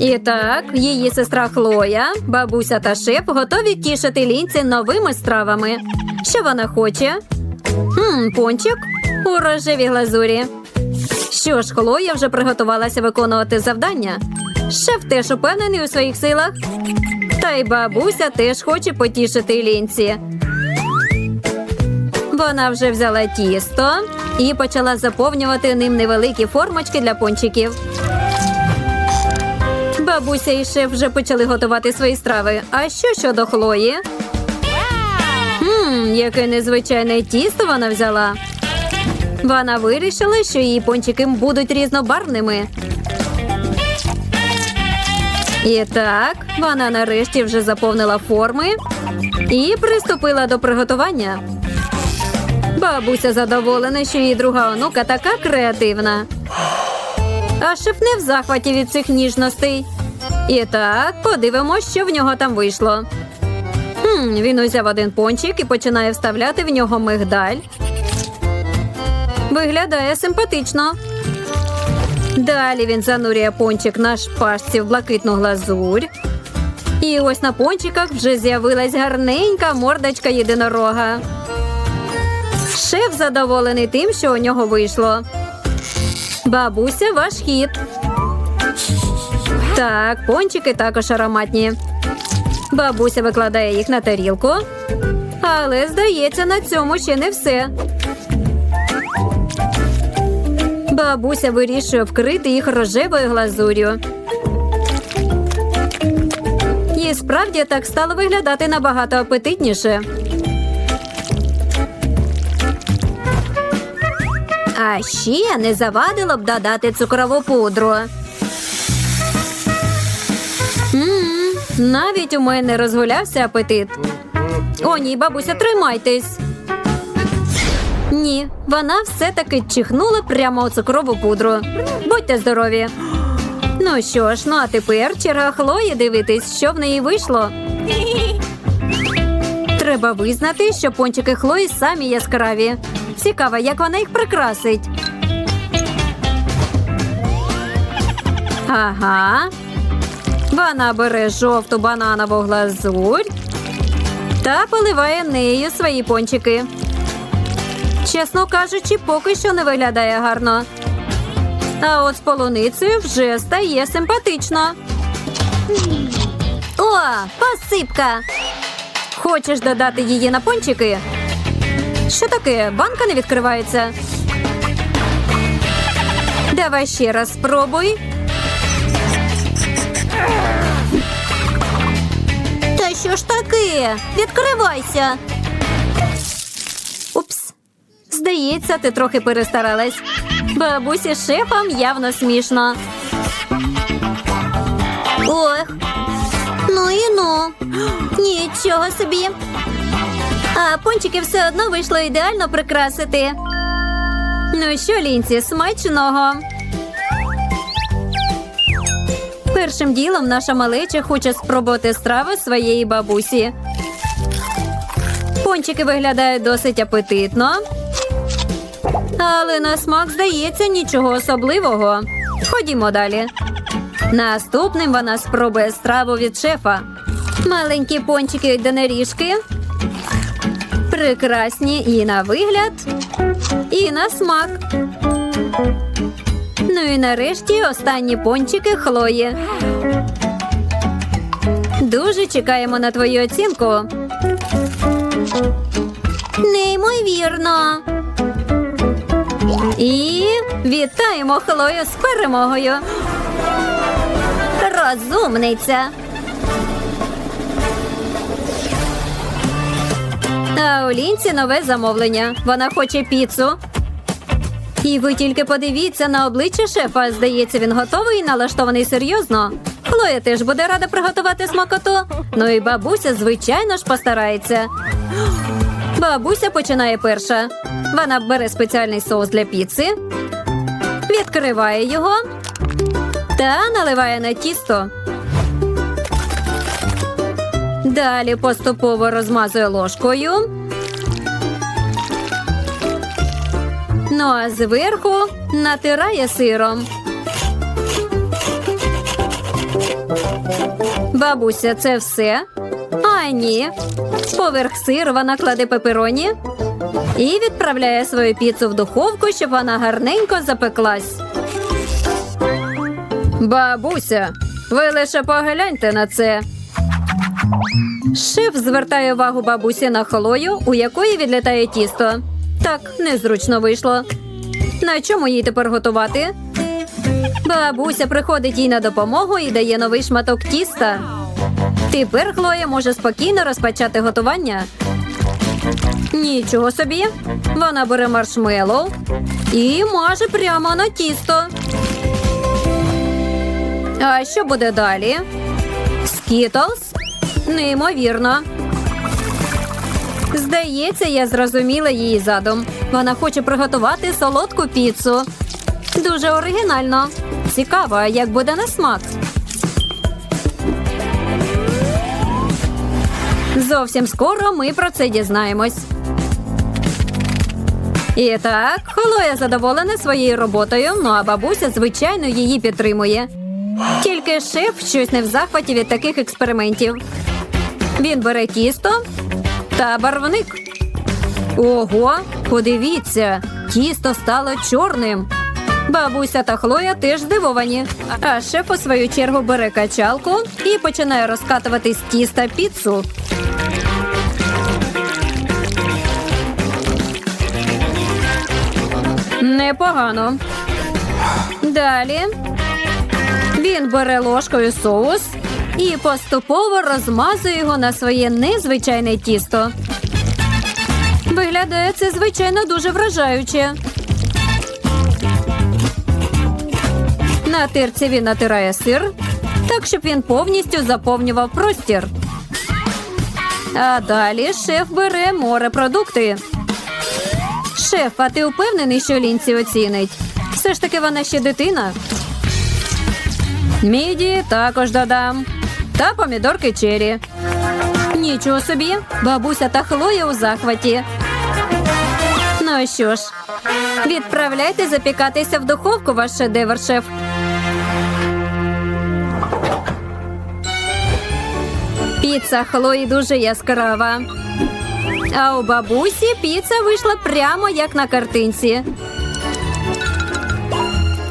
І так, її сестра Хлоя, бабуся та шеф готові тішити лінці новими стравами. Що вона хоче? Хм, пончик у рожевій глазурі. Що ж, Хлоя вже приготувалася виконувати завдання. Шеф теж упевнений у своїх силах. Та й бабуся теж хоче потішити лінці. Вона вже взяла тісто і почала заповнювати ним невеликі формочки для пончиків. Бабуся і шеф вже почали готувати свої страви. А що щодо Хлої? Хм, яке незвичайне тісто вона взяла. Вона вирішила, що її пончики будуть різнобарвними. І так, вона нарешті вже заповнила форми і приступила до приготування. Бабуся задоволена, що її друга онука така креативна. А шеф не в захваті від цих ніжностей. І так, подивимось, що в нього там вийшло. Хм, він узяв один пончик і починає вставляти в нього мигдаль. Виглядає симпатично. Далі він занурює пончик на шпажці в блакитну глазурь. І ось на пончиках вже з'явилась гарненька мордочка єдинорога. Шеф задоволений тим, що у нього вийшло. Бабуся, ваш хід. Так, пончики також ароматні. Бабуся викладає їх на тарілку. Але, здається, на цьому ще не все. Бабуся вирішує вкрити їх рожевою глазур'ю. І справді так стало виглядати набагато апетитніше. А ще не завадило б додати цукрову пудру. М навіть у мене розгулявся апетит. О, ні, бабуся, тримайтесь. Ні, вона все-таки чихнула прямо у цукрову пудру. Будьте здорові. Ну що ж, ну а тепер черга Хлої дивитись, що в неї вийшло. Треба визнати, що пончики Хлої самі яскраві. Цікаво, як вона їх прикрасить. Ага. Вона бере жовту бананову глазурь та поливає нею свої пончики. Чесно кажучи, поки що не виглядає гарно. А от з полуницею вже стає симпатично. О, посипка! Хочеш додати її на пончики? Що таке? Банка не відкривається. Давай ще раз спробуй. Що ж таке? Відкривайся. Упс. Здається, ти трохи перестаралась. Бабусі з шефом явно смішно. Ох. Ну і ну. Нічого собі. А пончики все одно вийшло ідеально прикрасити. Ну що, лінці, смачного. Першим ділом наша малеча хоче спробувати страви своєї бабусі. Пончики виглядають досить апетитно. Але на смак здається нічого особливого. Ходімо далі. Наступним вона спробує страву від шефа. Маленькі пончики єдиноріжки. Прекрасні і на вигляд, і на смак. Ну і нарешті останні пончики Хлої. Дуже чекаємо на твою оцінку. Неймовірно. І вітаємо Хлою з перемогою. Розумниця. А у Лінці нове замовлення. Вона хоче піцу. І ви тільки подивіться на обличчя шефа. Здається, він готовий і налаштований серйозно. Хлоя теж буде рада приготувати смакоту. Ну і бабуся, звичайно ж, постарається. Бабуся починає перша. Вона бере спеціальний соус для піци, відкриває його та наливає на тісто. Далі поступово розмазує ложкою. Ну а зверху натирає сиром. Бабуся, це все? А ні. Поверх сиру вона кладе пепероні і відправляє свою піцу в духовку, щоб вона гарненько запеклась. Бабуся, ви лише погляньте на це. Шеф звертає увагу бабусі на холою, у якої відлітає тісто. Так, незручно вийшло. На чому їй тепер готувати? Бабуся приходить їй на допомогу і дає новий шматок тіста. Тепер Хлоя може спокійно розпочати готування. Нічого собі. Вона бере маршмеллоу і маже прямо на тісто. А що буде далі? Скітлз? Неймовірно. Здається, я зрозуміла її задум. Вона хоче приготувати солодку піцу. Дуже оригінально. Цікаво, як буде на смак. Зовсім скоро ми про це дізнаємось. І так, Хлоя задоволена своєю роботою, ну а бабуся, звичайно, її підтримує. Тільки шеф щось не в захваті від таких експериментів. Він бере тісто та барвник. Ого, подивіться, тісто стало чорним. Бабуся та Хлоя теж здивовані. А шеф у свою чергу бере качалку і починає розкатувати з тіста піцу. Непогано. Далі він бере ложкою соус і поступово розмазує його на своє незвичайне тісто. Виглядає це, звичайно, дуже вражаюче. На тирці він натирає сир, так щоб він повністю заповнював простір. А далі шеф бере морепродукти. Шеф, а ти впевнений, що лінці оцінить? Все ж таки вона ще дитина. Міді також додам. Та помідорки чері. Нічого собі, бабуся та Хлоя у захваті. Ну що ж, відправляйте запікатися в духовку ваш шедевр, шеф. Піца Хлої дуже яскрава. А у бабусі піца вийшла прямо як на картинці.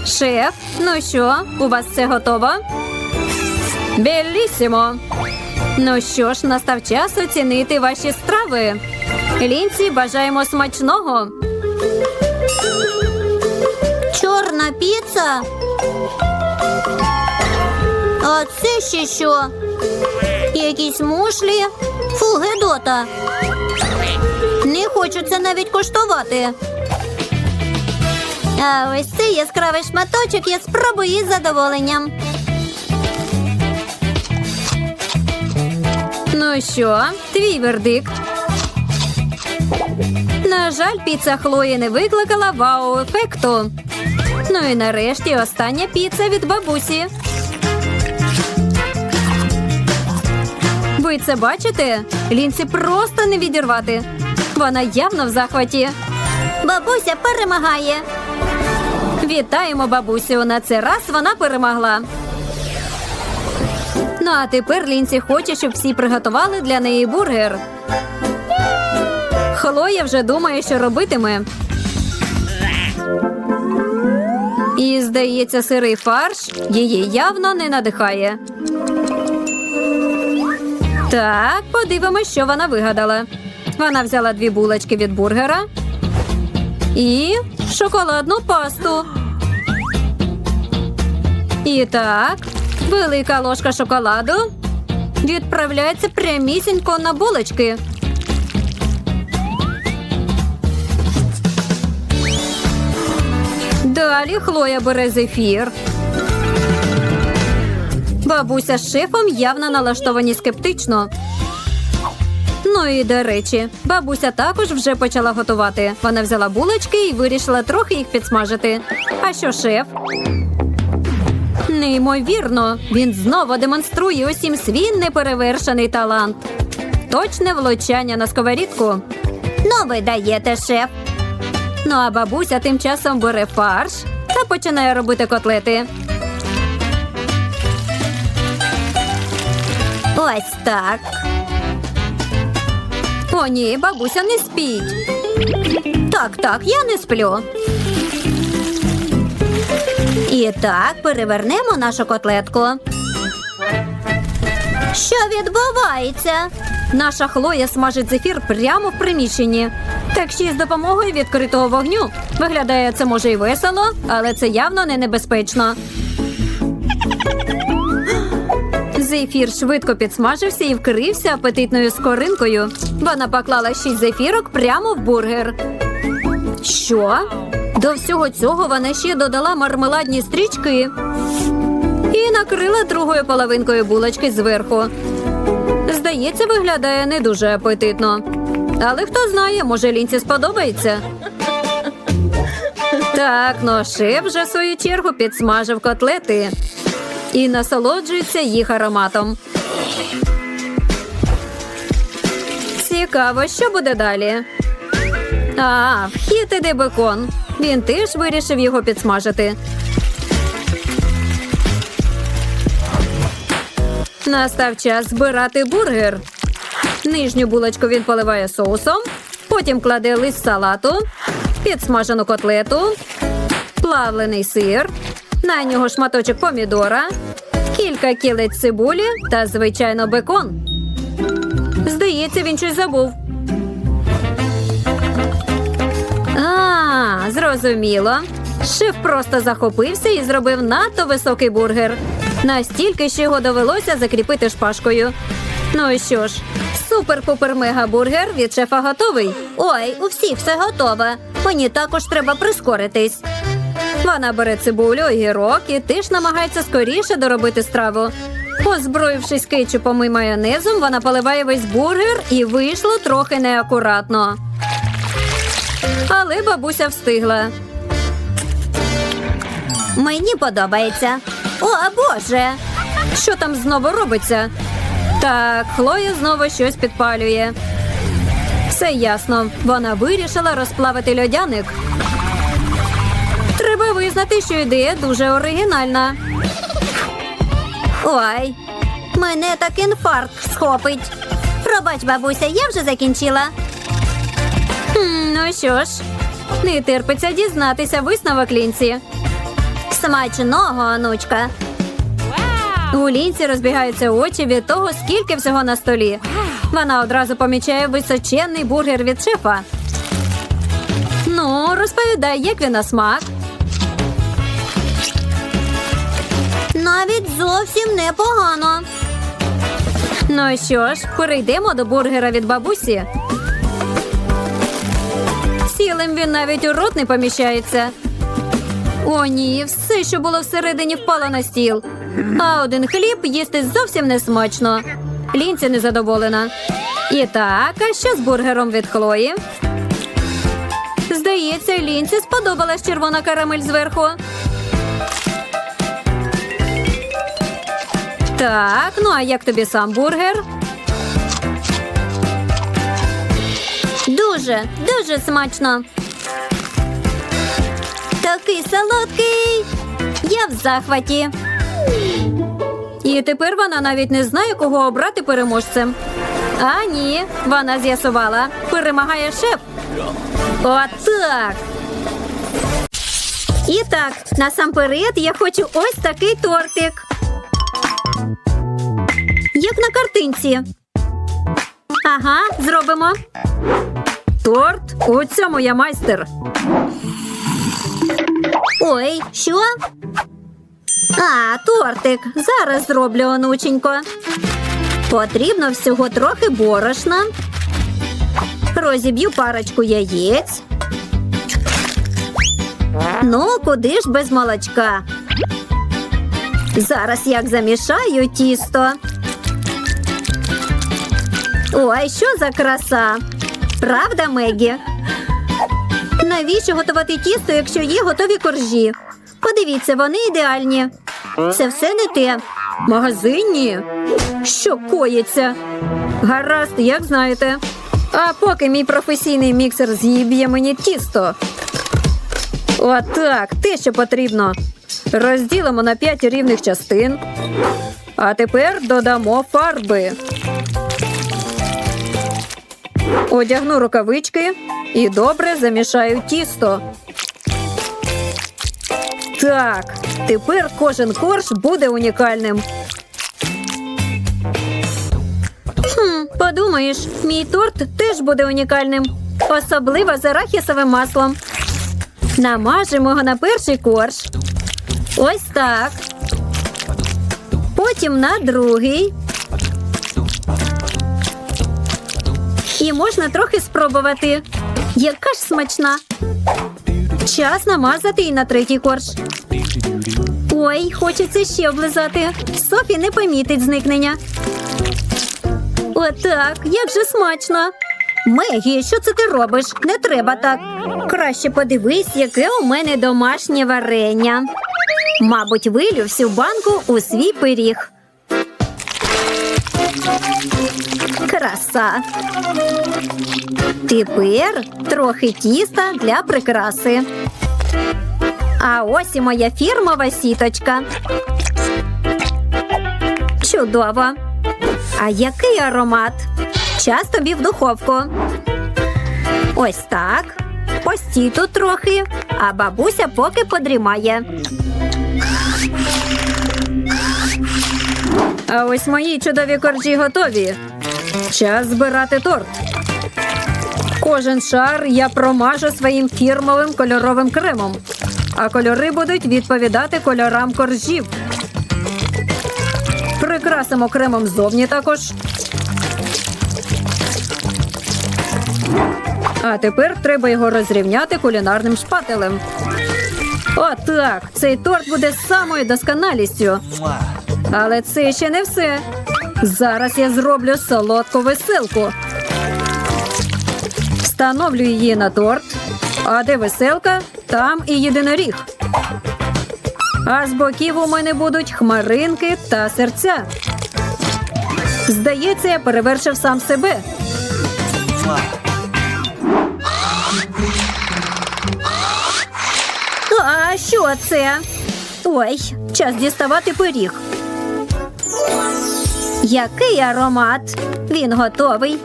Шеф, ну що, у вас все готово? Белісімо. Ну що ж, настав час оцінити ваші страви. Лінці бажаємо смачного. Чорна піца. А це ще що? Якісь мушлі? Фу, гедота. Не хочу це навіть коштувати. А ось цей яскравий шматочок я спробую із задоволенням. Що, твій вердикт? На жаль, піца Хлої не викликала вау-ефекту. Ну і нарешті остання піца від бабусі. Ви це бачите? Лінці просто не відірвати. Вона явно в захваті. Бабуся перемагає. Вітаємо бабусю. На цей раз вона перемогла. Ну а тепер Лінці хоче, щоб всі приготували для неї бургер. Хлоя вже думає, що робитиме. І, здається, сирий фарш її явно не надихає. Так, подивимось, що вона вигадала. Вона взяла дві булочки від бургера і шоколадну пасту. І так, велика ложка шоколаду відправляється прямісінько на булочки. Далі Хлоя бере зефір. Бабуся з шефом явно налаштовані скептично. Ну і до речі, бабуся також вже почала готувати. Вона взяла булочки і вирішила трохи їх підсмажити. А що шеф? Неймовірно, він знову демонструє усім свій неперевершений талант. Точне влучання на сковорідку. Ну, ви даєте, шеф. Ну а бабуся тим часом бере фарш та починає робити котлети. Ось так. О, ні, бабуся не спіть. Так, так, я не сплю. І так, перевернемо нашу котлетку. Що відбувається? Наша Хлоя смажить зефір прямо в приміщенні. Так ще й з допомогою відкритого вогню. Виглядає це може й весело, але це явно не небезпечно. Зефір швидко підсмажився і вкрився апетитною скоринкою. Вона поклала шість зефірок прямо в бургер. Що? До всього цього вона ще додала мармеладні стрічки і накрила другою половинкою булочки зверху. Здається, виглядає не дуже апетитно. Але хто знає, може лінці сподобається. Так, ну шеф вже в свою чергу підсмажив котлети і насолоджується їх ароматом. Цікаво, що буде далі. А, вхід іде бекон. Він теж вирішив його підсмажити. Настав час збирати бургер. Нижню булочку він поливає соусом, потім кладе лист салату, підсмажену котлету, плавлений сир, на нього шматочок помідора, кілька кілець цибулі та, звичайно, бекон. Здається, він щось забув. Зрозуміло. Шеф просто захопився і зробив надто високий бургер. Настільки, що його довелося закріпити шпажкою. Ну і що ж, супер-пупер-мега-бургер від шефа готовий. Ой, у всіх все готове. Мені також треба прискоритись. Вона бере цибулю, огірок і теж намагається скоріше доробити страву. Озброївшись кетчупом і майонезом, вона поливає весь бургер і вийшло трохи неакуратно. Але бабуся встигла. Мені подобається. О, Боже! Що там знову робиться? Так, Хлоя знову щось підпалює. Все ясно. Вона вирішила розплавити льодяник. Треба визнати, що ідея дуже оригінальна. Ой, мене так інфаркт схопить. Пробач, бабуся, я вже закінчила. Ну що ж, не терпиться дізнатися висновок лінці. Смачного, онучка. У лінці розбігаються очі від того, скільки всього на столі. Вона одразу помічає височенний бургер від шефа. Ну, розповідай, як він на смак. Навіть зовсім непогано. Ну що ж, перейдемо до бургера від бабусі. Цілим він навіть у рот не поміщається. О, ні, все, що було всередині, впало на стіл. А один хліб їсти зовсім не смачно. Лінці незадоволена. І так, а що з бургером від Хлої? Здається, Лінці сподобалась червона карамель зверху. Так, ну а як тобі сам бургер? Дуже, дуже смачно. Такий солодкий. Я в захваті. І тепер вона навіть не знає, кого обрати переможцем. А ні, вона з'ясувала. Перемагає шеф. Отак. І так, насамперед я хочу ось такий тортик. Як на картинці. Ага, зробимо. Торт. У цьому я майстер. Ой, що? А, тортик. Зараз зроблю, онученько. Потрібно всього трохи борошна. Розіб'ю парочку яєць. Ну, куди ж без молочка? Зараз як замішаю тісто. Ой, що за краса! Правда, Мегі? Навіщо готувати тісто, якщо є готові коржі? Подивіться, вони ідеальні. Це все не те. Магазинні? Що коїться? Гаразд, як знаєте. А поки мій професійний міксер з'їб'є мені тісто. Отак, те, що потрібно. Розділимо на п'ять рівних частин. А тепер додамо фарби. Одягну рукавички і добре замішаю тісто. Так, тепер кожен корж буде унікальним. Хм, подумаєш, мій торт теж буде унікальним, особливо з арахісовим маслом. Намажемо його на перший корж. Ось так. Потім на другий. І можна трохи спробувати. Яка ж смачна. Час намазати і на третій корж. Ой, хочеться ще облизати. Софі не помітить зникнення. Отак, як же смачно. Мегі, що це ти робиш? Не треба так. Краще подивись, яке у мене домашнє варення. Мабуть, вилю всю банку у свій пиріг. Краса. Тепер трохи тіста для прикраси. А ось і моя фірмова сіточка. Чудово. А який аромат? Час тобі в духовку. Ось так. Постій тут трохи, а бабуся поки подрімає. А ось мої чудові коржі готові. Час збирати торт. Кожен шар я промажу своїм фірмовим кольоровим кремом, а кольори будуть відповідати кольорам коржів. Прикрасимо кремом ззовні також. А тепер треба його розрівняти кулінарним шпателем. Отак, цей торт буде самою досконалістю. Але це ще не все. Зараз я зроблю солодку веселку. Встановлю її на торт. А де веселка, там і єдиноріг. А з боків у мене будуть хмаринки та серця. Здається, я перевершив сам себе. А що це? Ой, час діставати пиріг. Який аромат? Він готовий.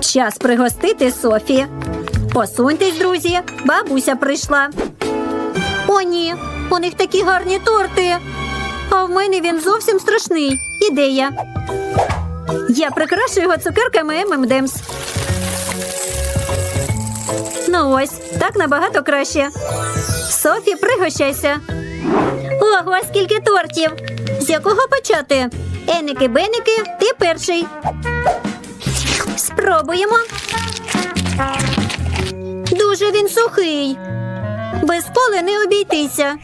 Час пригостити Софі. Посуньтесь, друзі, бабуся прийшла. О, ні, у них такі гарні торти. А в мене він зовсім страшний. Ідея. Я прикрашу його цукерками M&M's. Ну ось, так набагато краще. Софі, пригощайся. Ого, скільки тортів. З якого почати? Еники-беники, ти перший. Спробуємо. Дуже він сухий. Без коли не обійтися.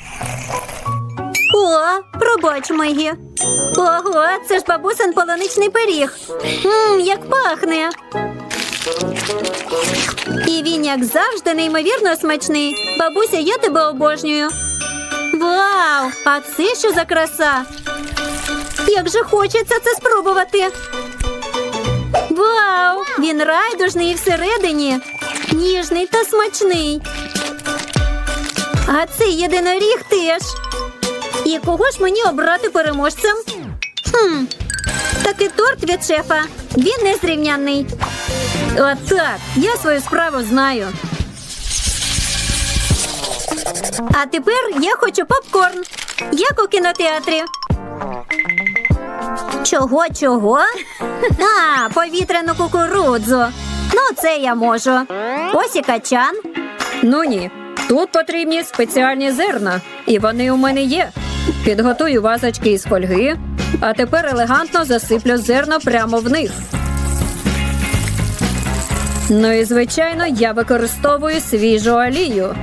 О, пробач, Мегі. Ого, це ж бабусин полоничний пиріг. Мм, як пахне. І він, як завжди, неймовірно смачний. Бабуся, я тебе обожнюю. Вау! А це що за краса? Як же хочеться це спробувати. Вау! Він райдужний і всередині. Ніжний та смачний. А цей єдиноріг теж. І кого ж мені обрати переможцем? Хм, такий торт від шефа. Він незрівнянний. Отак, я свою справу знаю. А тепер я хочу попкорн. Як у кінотеатрі. Чого, чого? А, повітряну кукурудзу. Ну, це я можу. Ось і качан. Ну ні. Тут потрібні спеціальні зерна, і вони у мене є. Підготую вазочки із фольги, а тепер елегантно засиплю зерна прямо в них. Ну і звичайно, я використовую свіжу олію.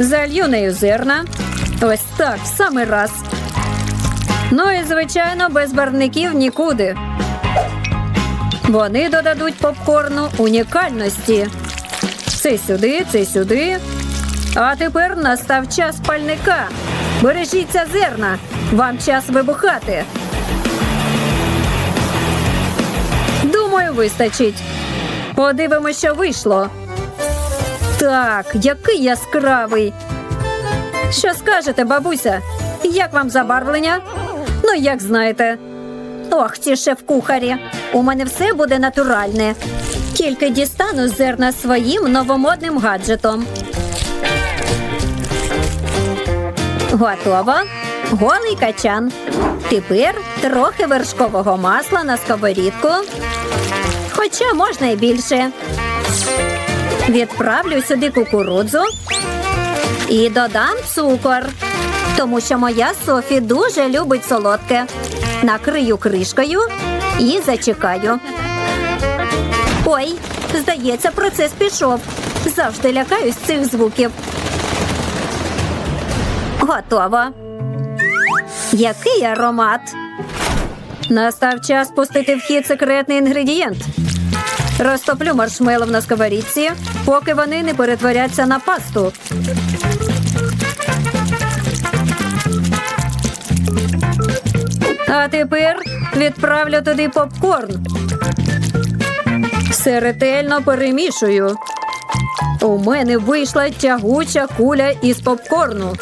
Залью нею зерна. Ось так, в самий раз. Ну і звичайно, без барвників нікуди. Вони додадуть попкорну унікальності. Це сюди, це сюди. А тепер настав час пальника. Бережіться зерна. Вам час вибухати. Думаю, вистачить. Подивимося, що вийшло. Так, який яскравий. Що скажете, бабуся? Як вам забарвлення? Ну, як знаєте. Ох, ці шеф-кухарі. У мене все буде натуральне. Тільки дістану зерна своїм новомодним гаджетом. Готово. Голий качан. Тепер трохи вершкового масла на сковорідку. Хоча можна і більше. Відправлю сюди кукурудзу і додам цукор, тому що моя Софі дуже любить солодке. Накрию кришкою і зачекаю. Ой, здається, процес пішов. Завжди лякаюсь цих звуків. Готово. Який аромат? Настав час пустити в хід секретний інгредієнт. Розтоплю маршмелов на сковорідці, поки вони не перетворяться на пасту. А тепер відправлю туди попкорн. Все ретельно перемішую. У мене вийшла тягуча куля із попкорну.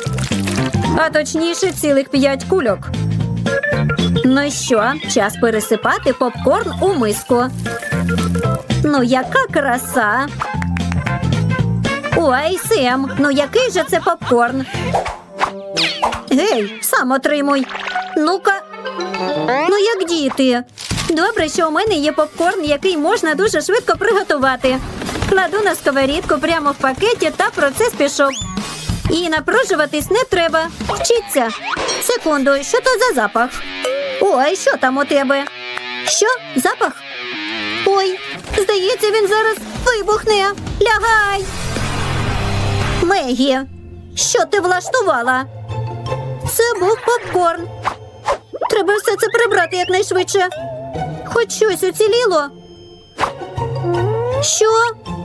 А точніше, цілих п'ять кульок. Ну що, час пересипати попкорн у миску. Ну, яка краса. Ой, Сем, ну який же це попкорн? Гей, сам отримуй. Ну-ка. Ну, як діти. Добре, що у мене є попкорн, який можна дуже швидко приготувати. Кладу на сковорідку прямо в пакеті та процес пішов. І напружуватись не треба. Вчіться. Секунду, що то за запах? Ой, що там у тебе? Що? Запах? Здається, він зараз вибухне. Лягай. Мегі, що ти влаштувала? Це був попкорн. Треба все це прибрати якнайшвидше. Хоч щось уціліло. Що?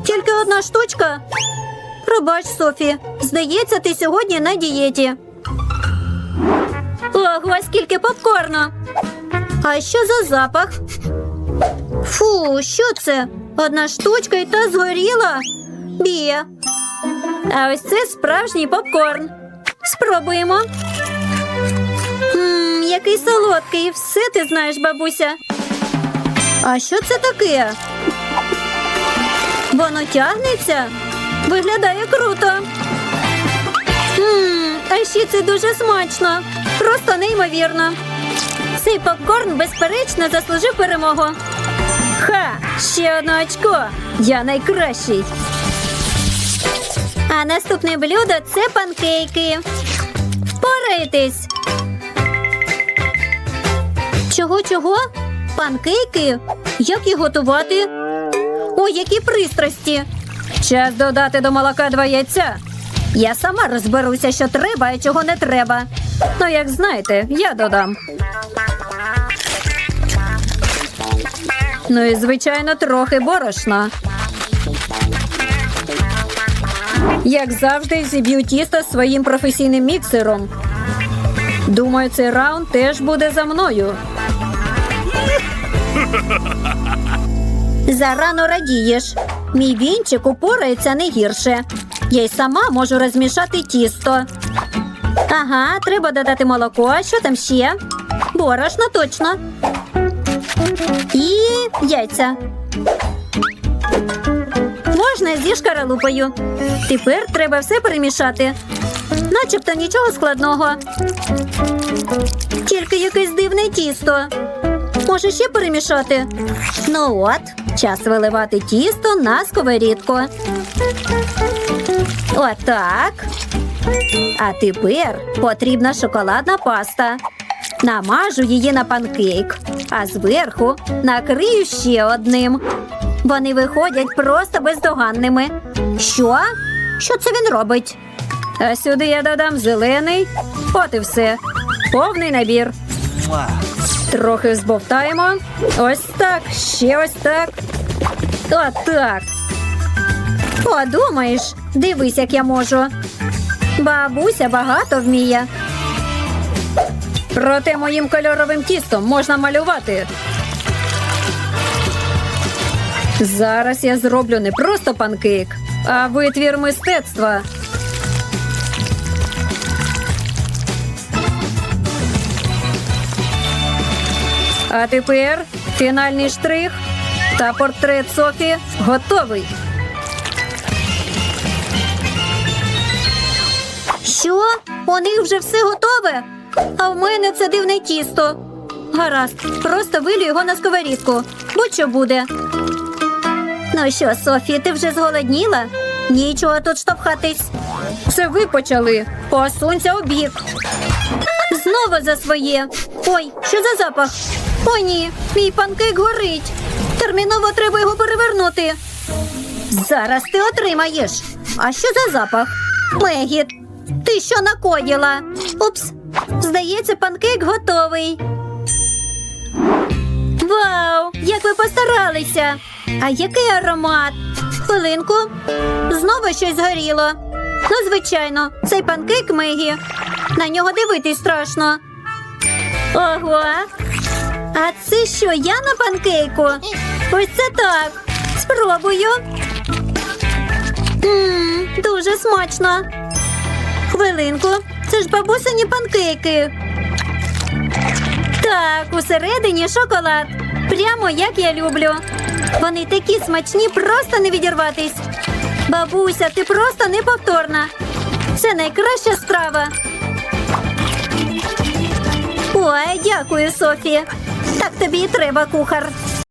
Тільки одна штучка? Пробач, Софі. Здається, ти сьогодні на дієті. Ого, скільки попкорну. А що за запах? Фу, що це? Одна штучка і та згоріла. Бія. А ось це справжній попкорн. Спробуємо. Ммм, який солодкий. Все ти знаєш, бабуся. А що це таке? Воно тягнеться? Виглядає круто. Ммм, а ще це дуже смачно. Просто неймовірно. Цей попкорн, безперечно, заслужив перемогу. Ха! Ще одне очко. Я найкращий. А наступне блюдо це панкейки. Впорайтесь. Чого, чого? Панкейки? Як їх готувати? Ой, які пристрасті. Час додати до молока два яйця. Я сама розберуся, що треба, а чого не треба. Ну, як знаєте, я додам. Ну і, звичайно, трохи борошна. Як завжди, зіб'ю тісто своїм професійним міксером. Думаю, цей раунд теж буде за мною. Зарано радієш. Мій вінчик упорається не гірше. Я й сама можу розмішати тісто. Ага, треба додати молоко. А що там ще? Борошно точно. І яйця. Можна зі шкаралупою. Тепер треба все перемішати. Начебто нічого складного. Тільки якесь дивне тісто. Може ще перемішати? Ну от, час виливати тісто на сковорідку. Отак. А тепер потрібна шоколадна паста. Намажу її на панкейк, а зверху накрию ще одним. Вони виходять просто бездоганними. Що? Що це він робить? А сюди я додам зелений. От і все. Повний набір. Трохи збовтаємо. Ось так, ще ось так. От так. О, дивись, як я можу. Бабуся багато вміє. Проте моїм кольоровим тістом можна малювати. Зараз я зроблю не просто панкейк, а витвір мистецтва. А тепер фінальний штрих та портрет Софі готовий. Що? У них вже все готове? А в мене це дивне тісто. Гаразд, просто вилю його на сковорідку. Будь-що буде. Ну що, Софі, ти вже зголодніла? Нічого тут штовхатись. Це ви почали. Посунься у бік. Знову за своє. Ой, що за запах? О, ні, мій панкейк горить. Терміново треба його перевернути. Зараз ти отримаєш. А що за запах? Мегі, ти що накоїла? Упс, здається, панкейк готовий. Вау! Як ви постаралися! А який аромат? Хвилинку. Знову щось згоріло. Ну, звичайно, цей панкейк Мегі. На нього дивитись страшно. Ого. А це що, я на панкейку? Ось це так. Спробую. Ммм, дуже смачно. Хвилинку. Це ж бабусині панкейки. Так, усередині шоколад. Прямо як я люблю. Вони такі смачні, просто не відірватись. Бабуся, ти просто неповторна. Це найкраща страва. Ой, дякую, Софі. Так тобі і треба, кухар.